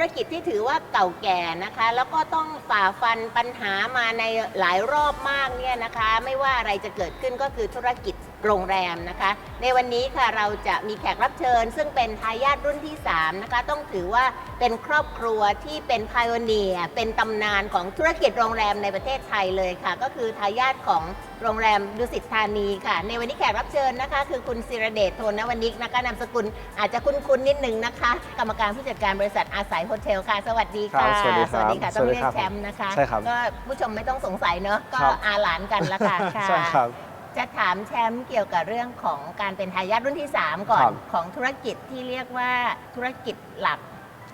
ธุรกิจที่ถือว่าเก่าแก่นะคะ แล้วก็ต้องฝ่าฟันปัญหามาในหลายรอบมากเนี่ยนะคะ ไม่ว่าอะไรจะเกิดขึ้นก็คือธุรกิจ โรงแรมนะคะ ในวันนี้ค่ะเราจะมีแขกรับเชิญ ซึ่งเป็นทายาทรุ่นที่ 3 นะคะ ต้องถือว่าเป็นครอบครัวที่เป็นพ i o เนียเป็นตำนานของธุรกิจโรงแรมในประเทศไทยเลยค่ะ ก็คือทายาทของโรงแรมดุสิตธานีค่ะ ในวันนี้แขกรับเชิญนะคะ คือคุณศิรเดชโทนวนิกนะคะนามสกุลอาจจะคุ้นๆนิดนึงนะคะ กรรมการผู้จัดการบริษัทอาศัยโฮเทลค่ะ สวัสดีค่ะครับสวัสดีครับค่ะต้องเรียสวักสดีครับแชมป์นะคะใช่ครับก็ผู้ชมไม่ต้องสงสัยเนอะก็ครับ อาหลานกันละค่ะค่ะใช่ครับ จะถามแชมป์เกี่ยวกับเรื่องของการเป็นทายาทรุ่นที่ 3 ก่อน ครับ ของธุรกิจที่เรียกว่าธุรกิจหลัก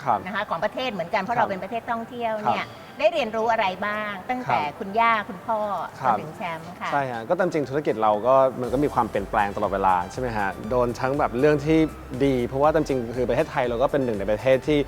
ครับ นะคะของประเทศเหมือนกันเพราะครับเราเป็นประเทศท่องเที่ยวครับเนี่ย ได้เรียนรู้อะไรบ้าง ตั้งแต่ครับคุณย่าคุณพ่อคจรันบ ถึงแชมป์ค่ะ ใช่ฮะก็ตามจริงธุรกิจเราก็มันก็มีความเปลี่ยนแปลงตลอดเวลาใช่ไหมฮะโดนทั้งแบบเรื่องที่ดี เพราะว่าตามจริงคือประเทศไทยเราก็เป็นหนึ่งในประเทศที่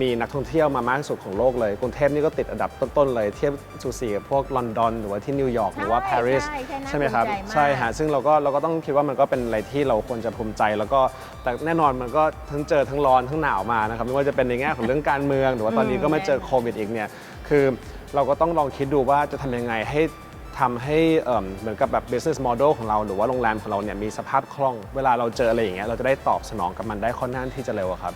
มีนักท่องเที่ยวมามากที่สุดของโลกเลยกรุงเทพนี่ก็ติดอันดับต้นๆเลยเทียบสูสีกับพวกลอนดอนหรือว่าที่นิวยอร์กหรือว่าใช่ปารีสใช่ใช่น่าใช่ไหมครับภูมิใจมาก ใช่ฮะ ซึ่งเราก็เราก็ต้องคิดว่ามันก็เป็นอะไรที่เราควรจะภูมิใจ แล้วก็แต่แน่นอนมันก็ทั้งเจอทั้งร้อนทั้งหนาวมานะครับไม่ว่าจะเป็นในแง่ของเรื่องการเมือง หรือว่าตอนนี้ก็มาเจอโควิดอีกเนี่ยคือเราก็ต้องลองคิดดูว่าจะทำยังไงให้ทำให้เอิ่มเหมือนกับแบบ business model ของเรา หรือว่าโรงแรมของเราเนี่ยมีสภาพคล่อง เวลาเราเจออะไรอย่างเงี้ยเราจะได้ตอบสนองกับมันได้ค่อนข้างที่จะเร็วอะครับ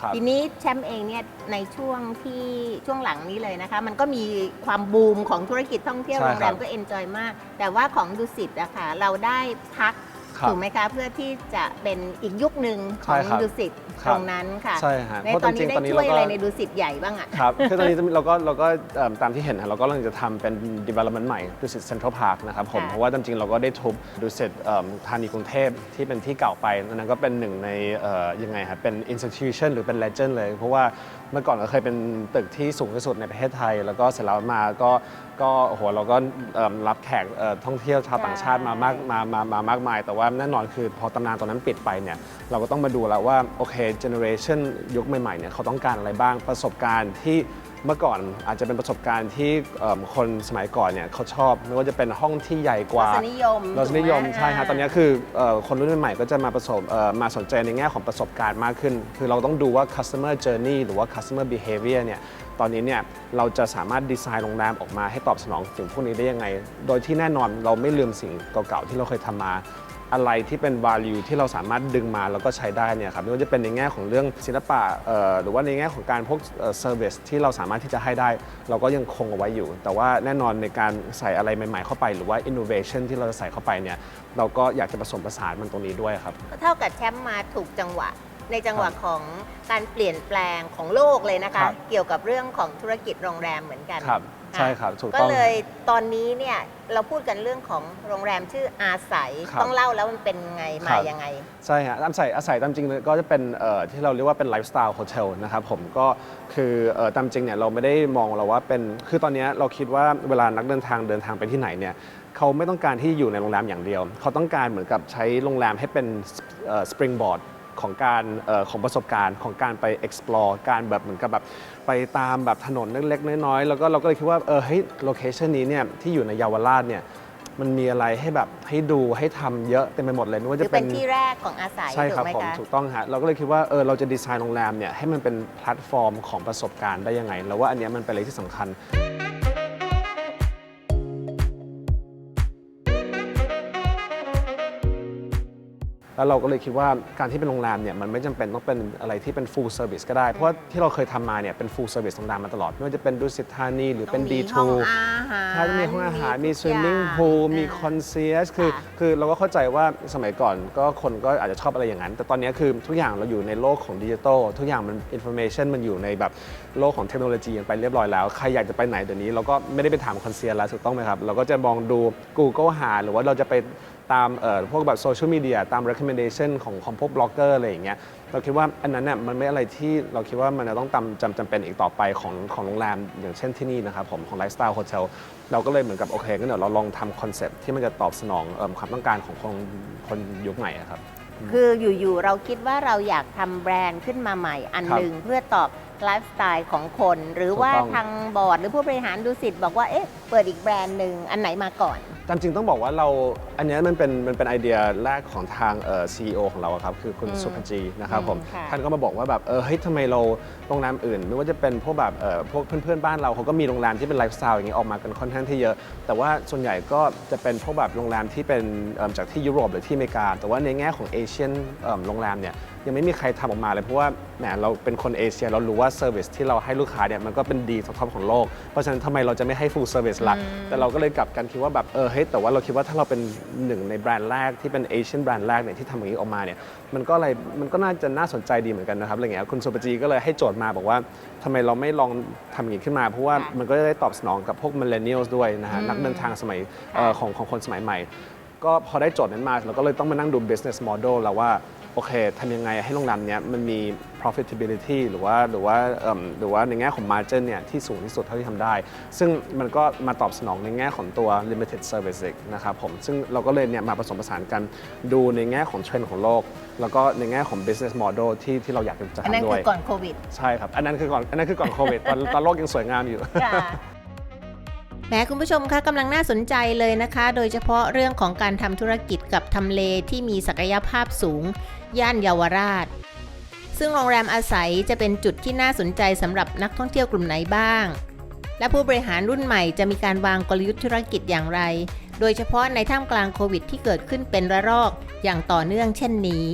ครับ ทีนี้แชมป์เองเนี่ยในช่วงที่ช่วงหลังนี้เลยนะคะ มันก็มีความบูมของธุรกิจท่องเที่ยวใช่โรงแรครัมบ ก็เอนจอยมาก แต่ว่าของดุสิตอะค่ะเราได้พัก ครับถูกไหมคะเพื่อที่จะเป็นอีกยุคหนึ่งขใช่องครับดุสิตครัตบรงนั้นค่ะใช่ฮะในเพราะตอนนี้จริงๆได้ตอนนี้ช่วยเราก็ อะไรในดุสิตใหญ่บ้างอะครับ คือตอนนี้เราก็เราก็เอิ่มตามที่เห็นฮะเราก็กำลังจะทำเป็น development ใหม่ดุสิตเซ็นทรัลพาร์คนะครับผม ค่ะเพราะว่าจริงๆ เราก็ได้ทุบดุสิตเอิ่มธานีกรุงเทพที่เป็นที่เก่าไปอันนั้นก็เป็นหนึ่งในเอ่อยังไงครับเป็น institution หรือเป็น legend เลย เพราะว่าเมื่อก่อนก็เคยเป็นตึกที่สูงที่สุดในประเทศไทย แล้วก็เสร็จแล้วมาก็ก็โอ้โหเราก็เอิ่มรับแขกเอ่อท่องเที่ยวชาวต่างชาติมามากมามามามากมาย แต่ว่าแน่นอนคือพอตำนานตอนนั้นปิดไปเนี่ยเราก็ต้องมาดูแล้วว่าโอเคเจเนอเรชันยุคใหม่ๆเนี่ยเขาต้องการอะไรบ้างประสบการณ์ที่เมื่อก่อนอาจจะเป็นประสบการณ์ที่เอิ่มคนสมัยก่อนเนี่ยเขาชอบไม่ว่าจะเป็นห้องที่ใหญ่กว่ารสนิยมรสนิยมถูกไหมใช่ครับตอนนี้คือเอ่อคนรุ่นใหม่ๆก็จะมาประสบเอ่อมาสนใจในแง่ของประสบการณ์มากขึ้น คือเราต้องดูว่า customer journey หรือว่า customer behavior เนี่ยตอนนี้เนี่ยเราจะสามารถดีไซน์โรงแรมออกมาให้ตอบสนองสิ่งพวกนี้ได้ยังไง โดยที่แน่นอนเราไม่ลืมสิ่งเก่าๆที่เราเคยทำมา อะไรที่เป็น value ที่เราสามารถดึงมาแล้วก็ใช้ได้เนี่ยครับไม่ว่าจะเป็นในแง่ของเรื่องศิลปะเอ่อหรือว่าในแง่ของการพวกเอ่อ service ที่เราสามารถที่จะให้ได้ เราก็ยังคงเอาไว้อยู่ แต่ว่าแน่นอนในการใส่อะไรใหม่ๆเข้าไป หรือว่า innovation ที่เราจะใส่เข้าไปเนี่ยเราก็อยากจะผสมผสานมันตรงนี้ด้วยครับเท่ากับแชมป์มาถูกจังหวะในจังหวะของการเปลี่ยนแปลงของโลกเลยนะคะครับเกี่ยวกับเรื่องของธุรกิจโรงแรมเหมือนกันครับะ ใช่ครับถูกก็ต้อง เลยตอนนี้เนี่ยเราพูดกันเรื่องของโรงแรมชื่ออาศัยครับต้องเล่าแล้วมันเป็นไงคมารับยังไง ใช่ฮะอาศัยอาศัยตามจริงเลยก็จะเป็นเอ่อที่เราเรียกว่าเป็นไลฟ์สไตล์โฮเทลนะครับผมก็คือเอ่อตามจริงเนี่ยเราไม่ได้มองเราว่าเป็นคือตอนเนี้ยเราคิดว่าเวลานักเดินทางเดินทางไปที่ไหนเนี่ยเขาไม่ต้องการที่อยู่ในโรงแรมอย่างเดียว เขาต้องการเหมือนกับใช้โรงแรมให้เป็นสปริงบอร์ดของการเอ่อของประสบการณ์ของการไป explore การแบบเหมือนกับแบบ ไปตามแบบถนนเล็กๆน้อยๆแล้วก็เราก็เลยคิดว่าเออเฮ้ยโลเคชันนี้เนี่ยที่อยู่ในเยาวราชเนี่ยมันมีอะไรให้แบบให้ดูให้ทำเยอะเต็มไปหมดเลยไม่ว่าหรืจะอเป็นที่แรกของอาศัยใช่ถูครับกไหมผมคะถูกต้องฮะเราก็เลยคิดว่าเออเราจะดีไซน์โรงแรมเนี่ยให้มันเป็นแพลตฟอร์มของประสบการณ์ได้ยังไง แล้วว่าอันเนี้ยมันเป็นอะไรที่สำคัญ แล้วเราก็เลยคิดว่าการที่เป็นโรงแรมเนี่ยมันไม่จำเป็นต้องเป็นอะไรที่เป็น full service ก็ได้ เพราะว่าที่เราเคยทำมาเนี่ยเป็น full service โรงแรมมาตลอด ไม่ว่าจะเป็นดุสิตธานีหรือเป็นต้องมี D2 ห้องอาหารถ้าจะมีห้องอาหาร มีทุก swimming อย่าง pool มีอ่า concierge คือค่ะคือเราก็เข้าใจว่าสมัยก่อนก็คนก็อาจจะชอบอะไรอย่างนั้น แต่ตอนนี้คือทุกอย่างเราอยู่ในโลกของดิจิทัลทุกอย่างมัน information มันอยู่ในแบบโลกของเทคโนโลยีอย่างไปเรียบร้อยแล้ว ใครอยากจะไปไหนเดี๋ยวนี้เราก็ไม่ได้ไปถามคอนเซียร์แล้วถูกต้องไหมครับ เราก็จะมองดู Google หาหรือว่าเราจะไป ตามเอ่อพวกแบบโซเชียลมีเดียตาม recommendation ของของพวกบล็อกเกอร์อะไรอย่างเงี้ยเราคิดว่าอันนั้นเนี่ยมันไม่อะไรที่เราคิดว่ามันจะต้องจำจำจำเป็นอีกต่อไปของของโรงแรมอย่างเช่นที่นี่นะครับผมของไลฟ์สไตล์โฮเทลเราก็เลยเหมือนกับโอเคงั้นเดี๋ยวเราลองทำคอนเซ็ปต์ที่มันจะตอบสนองเอิ่มความต้องการของคนคนยุคใหม่อะครับ คืออยู่ๆเราคิดว่าเราอยากทำแบรนด์ขึ้นมาใหม่อันครับหนึ่งเพื่อตอบไลฟ์สไตล์ของคน หรือถูกว่าต้อง ทางบอร์ดหรือผู้บริหารดูสิตบอกว่าเอ๊ะเปิดอีกแบรนด์หนึ่งอันไหนมาก่อน ตามจริงต้องบอกว่าเราอันเนี้ยมันเป็นมันเป็นไอเดียแรกของทางเอ่อ CEO ของเราอะครับคือคุณอืมสุภจีนะครับผมอืมค่ะ ท่านก็มาบอกว่าแบบเออเฮ้ยทำไมเราโรงแรมอื่น ไม่ว่าจะเป็นพวกแบบเอ่อพวกเพื่อนๆบ้านเราเขาก็มีโรงแรมที่เป็นไลฟ์สไตล์อย่างเงี้ยออกมากันค่อนข้างที่เยอะ แต่ว่าส่วนใหญ่ก็จะเป็นพวกแบบโรงแรมที่เป็นเอิ่มจากที่ยุโรปหรือที่อเมริกา แต่ว่าในแง่ของเอเชียนโรงแรมเนี่ย ยังไม่มีใครทำออกมาเลยเพราะว่าแหมเราเป็นคนเอเชียเรารู้ว่าเซอร์วิสที่เราให้ลูกค้าเนี่ยมันก็เป็นดีท็อปของโลก เพราะฉะนั้นทำไมเราจะไม่ให้ full service ล่ะแต่เราก็เลยกลับกันคิดว่าแบบเออเฮ้ยแต่ว่าเราคิดว่าถ้าเราเป็นหนึ่งในแบรนด์แรกที่เป็นเอเชียนแบรนด์แรกเนี่ยที่ทำอย่างนี้ออกมาเนี่ยมันก็อะไรมันก็น่าจะน่าสนใจดีเหมือนกันนะครับอะไรเงี้ยคุณสุปจีก็เลยให้โจทย์มาบอกว่าทำไมเราไม่ลองทำอย่างนี้ขึ้นมาเพราะว่าค่ะมันก็จะได้ตอบสนองกับพวก millennials ด้วยนะฮะอืมนักเดินทางสมัยค่ะเอ่อของของคนสมัยใหม่ ก็พอได้โจทย์นั้นมาเราก็เลยต้องมานั่งดู business model แล้วว่า โอเคทำยังไงให้โรงแรมเนี้ยมันมี profitability หรือว่าหรือว่าเอิ่มหรือว่าในแง่ของ margin เนี่ยที่สูงที่สุดเท่าที่ทำได้ ซึ่งมันก็มาตอบสนองในแง่ของตัว limited service อีกนะครับผม ซึ่งเราก็เลยเนี่ยมาผสมผสานกันดูในแง่ของเทรนด์ของโลก แล้วก็ในแง่ของ business model ที่ที่เราอยากจะอันนั้นทำด้คืวยอก่อนโควิด ใช่ครับ อันนั้นคือก่อน อันนั้นคือก่อนโควิด ตอนตอนโลกยังสวยงามอยู่ แหมคุณผู้ชมคะกำลังน่าสนใจเลยนะคะ โดยเฉพาะเรื่องของการทำธุรกิจกับทำเลที่มีศักยภาพสูง ย่านเยาวราช ซึ่งโรงแรมอาศัยจะเป็นจุดที่น่าสนใจสำหรับนักท่องเที่ยวกลุ่มไหนบ้าง และผู้บริหารรุ่นใหม่จะมีการวางกลยุทธ์ธุรกิจอย่างไร โดยเฉพาะในท่ามกลางโควิดที่เกิดขึ้นเป็นระลอกอย่างต่อเนื่องเช่นนี้